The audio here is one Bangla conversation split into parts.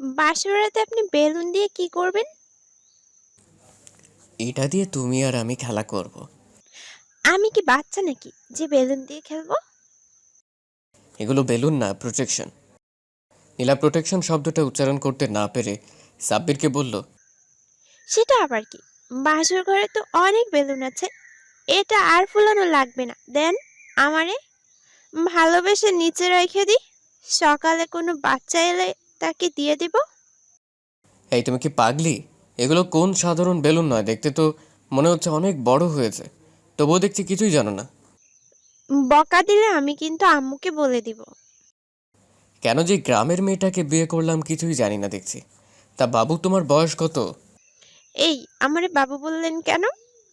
বাসরাতে আপনি বেলুন দিয়ে কি করবেন? এটা দিয়ে তুমি আর আমি খেলা করব। আমি কি বাচ্চা নাকি যে বেলুন দিয়ে খেলব? এগুলো বেলুন না প্রোটেকশন নীলা প্রোটেকশন শব্দটা উচ্চারণ করতে না পেরে সাব্বিরকে বলল সেটা আবার কি? বাসর ঘরে তো অনেক বেলুন আছে। এটা আর ফুলানো লাগবে না। দেন আমারে ভালোবেসে নিচে রেখে দিই। সকালে কোনো বাচ্চা এলে তাকে দিয়ে দিব? এই তুমি কি পাগলি? এগুলো কোন সাধারণ বেলুন নয় দেখতে তো মনে হচ্ছে অনেক বড় হয়েছে। তবুও দেখছি কিছুই জানো না। বকা দিলে আমি কিন্তু আম্মুকে বলে দিব। কেন যে গ্রামের মেয়েটাকে বিয়ে করলাম কিছুই জানি না দেখছি। তা বাবু তোমার বয়স কত? এই আমারে বাবু বললেন কেন?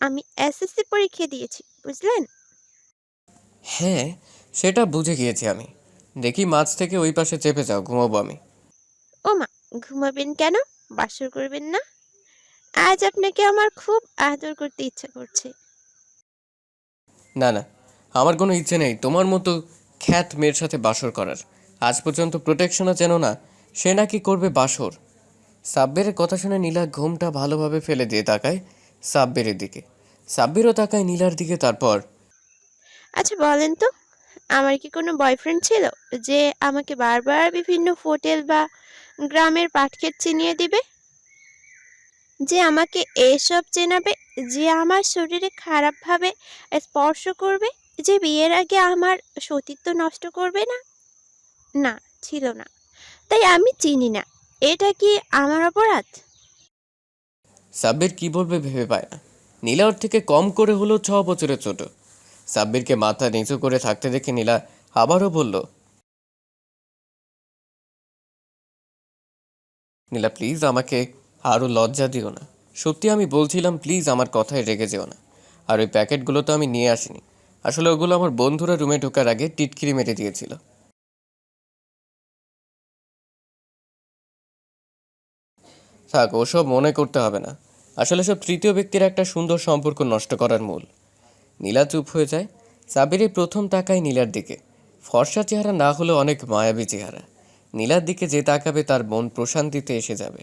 আমি এসএসসি পরীক্ষা দিয়েছি বুঝলেন? হ্যাঁ সেটা বুঝে গিয়েছি আমি। দেখি মাছ থেকে ওই পাশে চেপে যাও ঘুমাবো আমি। ও মা ঘুমাবেন কেন? বাসর করবেন না? আজ আপনাকে আমার খুব আদর করতে ইচ্ছা করছে। না না আমার কোনো ইচ্ছে নেই তোমার মতো খ্যাত মেয়ের সাথে বাসর করার। আজ পর্যন্ত প্রোটেকশনও চেনো না সে নাকি করবে বাসর। সাব্বিরের কথা শুনে নীলা ঘুমটা ভালোভাবে ফেলে দিয়ে তাকায় সাব্বিরের দিকে। সাব্বিরও তাকায় নীলার দিকে তারপর আচ্ছা বলেন তো আমার কি কোনো বয়ফ্রেন্ড ছিল যে আমাকে বারবার বিভিন্ন হোটেল বা গ্রামের পাটক্ষেত চিনিয়ে দিবে? যে আমাকে এসব চেনাবে, যে আমার শরীরে খারাপভাবে স্পর্শ করবে, যে বিয়ের আগে আমার সতীত্ব নষ্ট করবে না? না, ছিল না। তাই আমি চিনি না। এটা কি আমার অপরাধ? সাব্বির কি বলবে ভেবে পায় না। নীলা ওর থেকে কম করে হলো ছ বছরের ছোট। সাব্বিরকে মাথা নিচু করে থাকতে দেখে নীলা আবারও বলল নীলা প্লিজ আমাকে আরও লজ্জা দিও না। সত্যি আমি বলছিলাম প্লিজ আমার কথায় রেগে যেও না। আর ওই প্যাকেটগুলো তো আমি নিয়ে আসিনি। আসলে ওগুলো আমার বন্ধুরা রুমে ঢোকার আগে টিটকিরি মেরে দিয়েছিল। থাক, ওসব মনে করতে হবে না। আসলে সব তৃতীয় ব্যক্তির একটা সুন্দর সম্পর্ক নষ্ট করার মূল। নীলা চুপ হয়ে যায়। সাবিরের প্রথম তাকায় নীলার দিকে। ফর্সা চেহারা না হলেও অনেক মায়াবী চেহারা। নীলার দিকে যে তাকাবে তার মন প্রশান্তিতে এসে যাবে।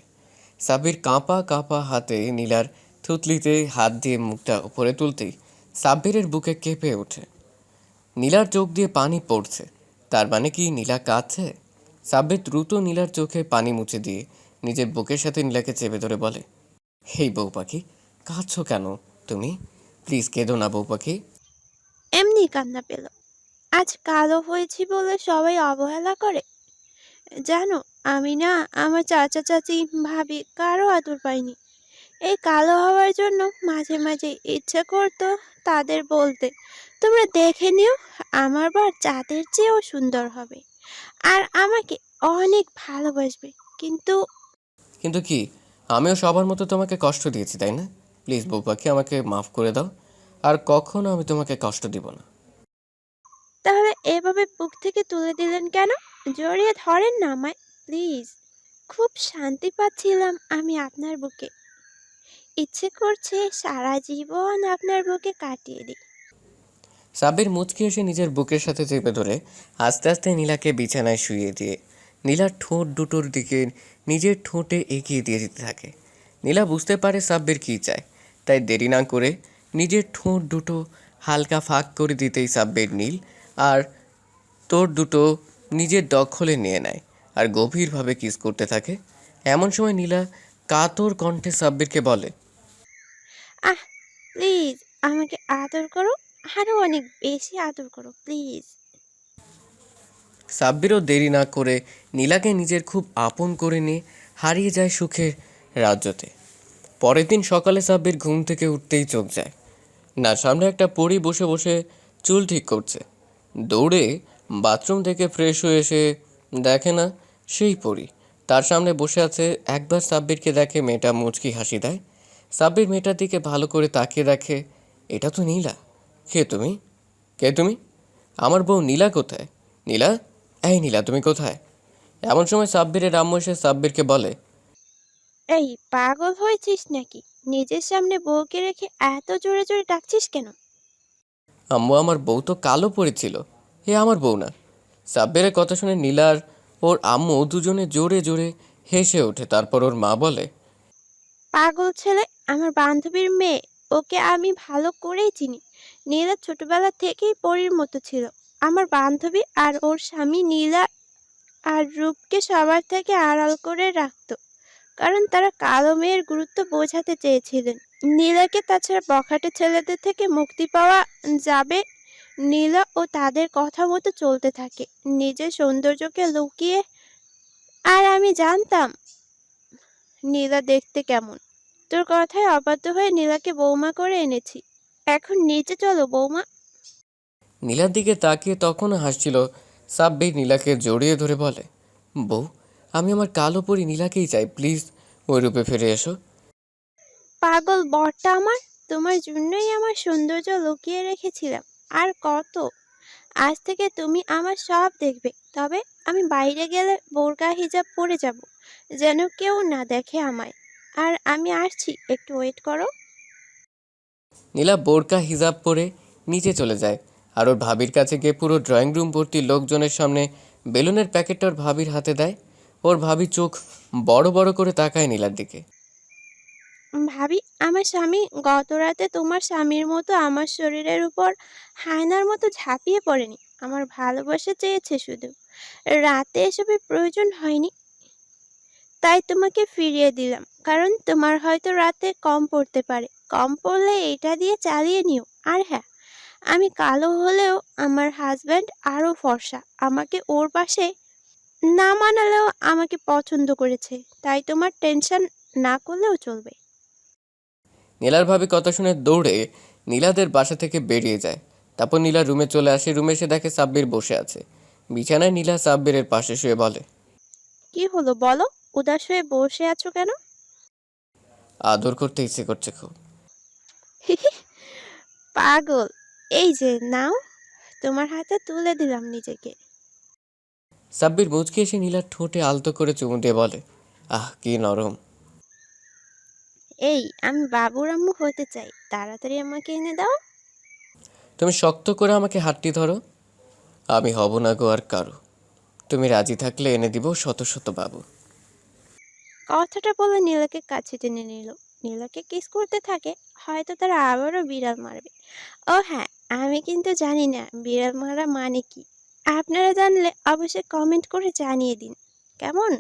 সাবির কাঁপা কাঁপা হাতে নীলার থুতলিতে হাত দিয়ে মুখটা উপরে তুলতেই সাব্বিরের বুকে কেঁপে ওঠে। নীলার চোখ দিয়ে পানি পড়ছে, তার মানে কি নীলা কাঁদছে? সাব্বির দ্রুত নীলার চোখে পানি মুছে দিয়ে নিজের বুকের সাথে নীলাকে চেপে ধরে বলে, হেই বউ পাখি, কাঁদছো কেন তুমি? প্লিজ কেঁদো না বউ পাখি। এমনি কান্না পেল। আজ কালো হয়েছি বলে সবাই অবহেলা করে জানো, আমি না আমার চাচা, চাচি, ভাবি কারও আদর পাইনি। এই কালো হওয়ার জন্য মাঝে মাঝে ইচ্ছে করতো তাদের বলতে। তোমরা দেখে নিও, আমার বার চাঁদের চেয়েও সুন্দর হবে। আর আমাকে অনেক ভালোবাসবে, কিন্তু কিন্তু কি, আমিও সবার মতো তোমাকে কষ্ট দিয়েছি, তাই না? প্লিজ বউ পাখি আমাকে মাফ করে দাও। আর কখনো আমি তোমাকে কষ্ট দিব না। এভাবে বুক থেকে তুলে দিলেন কেন? জড়িয়ে ধরেন না আমায়, প্লিজ। খুব শান্তি পাচ্ছিলাম আমি আপনার বুকে। ইচ্ছে করছে সারা জীবন আপনার বুকে কাটিয়ে দিই। সাব্বির মুচকি এসে নিজের বুকের সাথে চেপে ধরে আস্তে আস্তে নীলাকে বিছানায় শুয়ে দিয়ে নীলার ঠোঁট দুটোর দিকে নিজের ঠোঁটে এগিয়ে দিয়ে দিতে থাকে। নীলা বুঝতে পারে সাব্বির কী চায়, তাই দেরি না করে নিজের ঠোঁট দুটো হালকা ফাঁক করে দিতেই সাব্বির নীল আর তোর দুটো নিজের দখলে নিয়ে নেয় আর গভীরভাবে কিস করতে থাকে। এমন সময় নীলা কাতর কণ্ঠে সাব্বিরকে বলে আহ প্লিজ আমাকে আদর করো আরও অনেক বেশি আদর করো প্লিজ সাব্বিরও দেরি না করে নীলাকে নিজের খুব আপন করে নিয়ে হারিয়ে যায় সুখের রাজ্যতে। পরের দিন সকালে সাব্বির ঘুম থেকে উঠতেই চোখ যায়। না সামনে একটা পরি বসে বসে চুল ঠিক করছে। দৌড়ে বাথরুম থেকে ফ্রেশ হয়ে এসে দেখে না সেই পরি। তার সামনে বসে আছে একবার সাব্বিরকে দেখে মেয়েটা মুচকি হাসি দেয়। সাব্বির মেয়েটার দিকে ভালো করে তাকিয়ে দেখে, এটা তো নীলা। কে তুমি? কে তুমি? আমার বউ নীলা কোথায়? নীলা? এই নীলা, তুমি কোথায়? এমন সময় সাব্বিরের আম্মু এসে সাব্বিরকে বলে, এই পাগল হয়েছিস নাকি? নিজের সামনে বউকে রেখে এত জোরে জোরে ডাকছিস কেন? আম্মু আমার বউ তো কালো পড়েছিল এ আমার বউ না। সাব্বিরের কথা শুনে নীলার ওর আম্মু দুজনে জোরে জোরে হেসে ওঠে, তারপর ওর মা বলে, পাগল ছেলে, আমার বান্ধবীর মেয়ে, ওকে আমি ভালো করেই চিনি। নীলা ছোটবেলা থেকেই পরীর মতো ছিল। আমার বান্ধবী আর ওর স্বামী নীলা আর রূপকে সবার থেকে আড়াল করে রাখতো, কারণ তারা কালো মেয়ের গুরুত্ব বোঝাতে চেয়েছিলেন। নীলাকে তাছাড়া বখাটে ছেলেদের থেকে মুক্তি পাওয়া যাবে নীলা ও তাদের কথা মতো চলতে থাকে। নিজের সৌন্দর্যকে লুকিয়ে আর আমি জানতাম নীলা দেখতে কেমন। তোর কথায় অবাধ্য হয়ে নীলাকে বৌমা করে এনেছি। এখন নিচে চলো বৌমা। নীলার দিকে তাকিয়ে তখনও হাসছিল সাব্বির নীলাকে জড়িয়ে ধরে বলে, বউ, আমি আমার কালো পরি নীলাকেই চাই, প্লিজ। ওই রূপে ফিরে এসো। পাগল বরটা আমার? তোমার জন্যই আমার সৌন্দর্য লুকিয়ে রেখেছিলাম। আর কত? আজ থেকে তুমি আমার সব দেখবে। তবে আমি বাইরে গেলে বোরকা হিজাব পরে যাব, যেন কেউ না দেখে আমায়। আর আমি আসছি, একটু ওয়েট করো। নীলা বোরকা হিজাব পরে নিচে চলে যায় আর ওর ভাবির কাছে গিয়ে পুরো ড্রয়িং রুম ভর্তি লোকজনের সামনে বেলুনের প্যাকেটটা ওর ভাবির হাতে দেয়। ওর ভাবি চোখ বড় বড় করে তাকায় নীলার দিকে। ভাবি, আমার স্বামী গত রাতে তোমার স্বামীর মতো আমার শরীরের উপর হায়নার মতো ঝাঁপিয়ে পড়েনি। আমার ভালোবাসা চেয়েছে শুধু। রাতে এসবের প্রয়োজন হয়নি। তাই তোমাকে ফিরিয়ে দিলাম। কারণ তোমার হয়তো রাতে কম পড়তে পারে। কম পড়লে এটা দিয়ে চালিয়ে নিও। আর হ্যাঁ আমি কালো হলেও আমার হাজব্যান্ড আরও ফর্সা। আমাকে ওর পাশে না মানালেও আমাকে পছন্দ করেছে। তাই তোমার টেনশন না করলেও চলবে। নীলার ভাবি কথা শুনে দৌড়ে নীলাদের বাসা থেকে বেরিয়ে যায়। তারপর নীলা রুমে চলে আসে। রুমে এসে দেখে সাব্বির বসে আছে। বিছানায় নীলা সাব্বিরের পাশে শুয়ে বলে কি হলো বলো? উদাস হয়ে বসে আছো কেন? আদর করতে ইচ্ছে করছে খুব। পাগল। এই যে নাও। তোমার হাতে তুলে দিলাম নিজেকে। সাব্বির মুচকি এসে নীলার ঠোঁটে আলতো করে চুমু দিয়ে বলে আহ কি নরম। এই আমি বাবুর আম্মু হতে চাই তাড়াতাড়ি আমাকে এনে দাও। তুমি শক্ত করে আমাকে হাতটি ধরো। আমি হব না গো আর কারও। তুমি রাজি থাকলে এনে দিব শত শত বাবু। কথাটা বলে নীলাকে কাছে টেনে নিল। নীলাকে কিস করতে থাকে হয়তো তারা আবারও বিড়াল মারবে। ও হ্যাঁ আমি কিন্তু জানি না বিড়াল মারা মানে কি। আপনারা জানলে অবশ্যই কমেন্ট করে জানিয়ে দিন। কেমন?